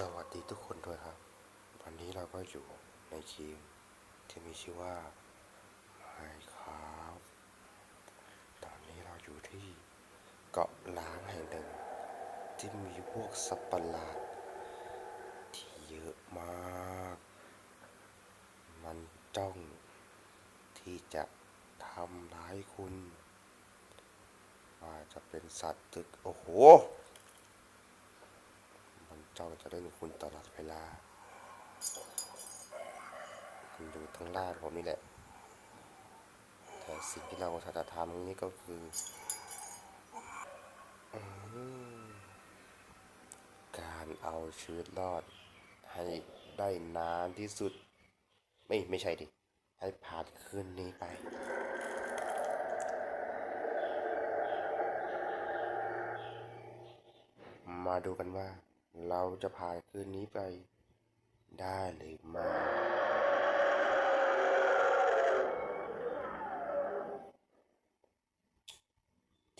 สวัสดีทุกคนด้วยครับ วันนี้เราก็อยู่ในเกมที่มีชื่อว่า Minecraft ตอนนี้เราอยู่ที่เกาะล้างแห่งหนึ่ง ที่มีพวกสัตว์ประหลาด ที่เยอะมาก มันจ้องที่จะทำร้ายคุณ ว่าจะเป็นสัตว์ตึก โอ้โห จ้องจะเล่นคุณตลอดเวลามันอยู่ทั้งล่าผมนี่แหละ แต่สิ่งที่เราจะทำนี่ก็คือการเอาชีวิตรอด ให้ได้นานที่สุด ไม่ไม่ใช่ดิ ให้ผ่านคืนนี้ไปมาดูกันว่า เราจะผ่านคืนนี้ไปได้หรือไม่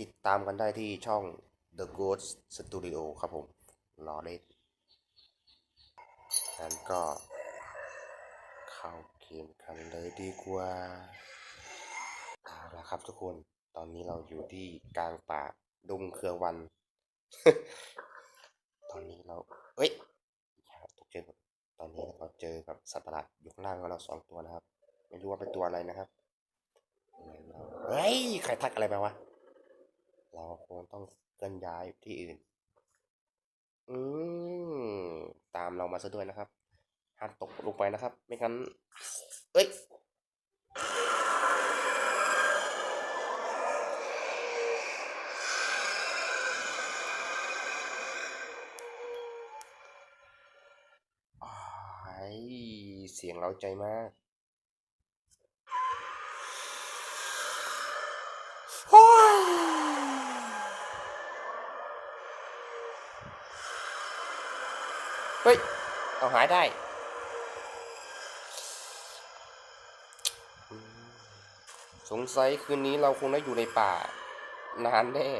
ติดตามกันได้ที่ช่อง The Ghost Studio ครับผมรอเล่นงั้นก็เข้าเกมกันเลยดีกว่าเอาละครับทุกคน ตอนนี้เราอยู่ที่กลางป่าดงเครือวัน เฮ้ยตกใจหมดตอนนี้เราเจอกับสัตว์ประหลาดยู่ข้างล่างของเราสองตัวนะครับ ไม่รู้ว่าเป็นตัวอะไรนะครับเฮ้ยใครทักอะไรไปวะ เราคงต้องเคลื่อนย้ายที่อื่น อืมตามเรามาซะด้วยนะครับห้ามตกลงไปนะครับ ไม่งั้น เอ้ย เสียงเราใจมากเฮ้ย เอาหายได้ สงสัยคืนนี้เราคงได้อยู่ในป่านานแน่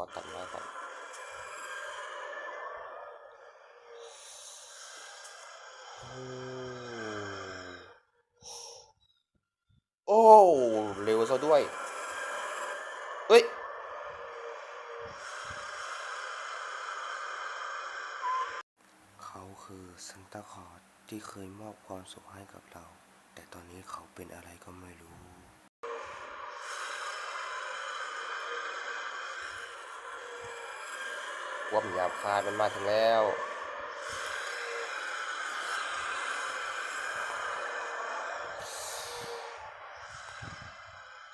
อตัดไม้ก่อนโอ้เร็วซะด้วยเฮ้ยเขาคือซันตาคอร์ที่เคยมอบความสุขให้กับเรา แต่ตอนนี้เขาเป็นอะไรก็ไม่รู้ ความหยาบคายมันมาถึงแล้ว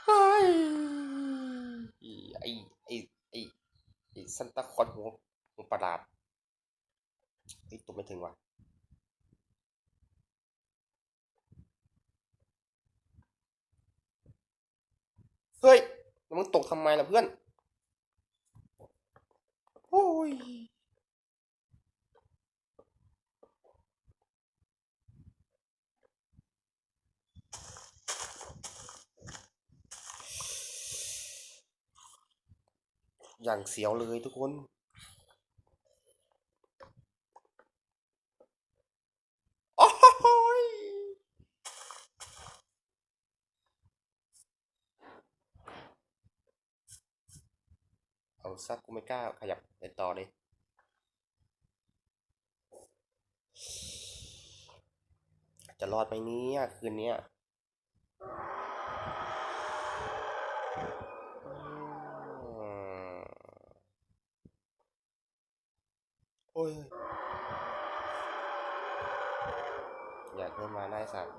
เฮ้ยไอ้ไอ้ไอ้ไอ้ซันตาคอนหัวหัวประหลาดไอ้ตัวไม่ถึงว่ะเฮ้ย มึงตกทำไมล่ะเพื่อน โอ้ยอย่างเสียวเลยทุกคน โอ้โหยเอา ซักกูไม่กล้าขยับไปต่อเลยจะรอดไหมเนี่ยคืนเนี้ยอืมโอ้ย อยากเพิ่มมาได้สัตว์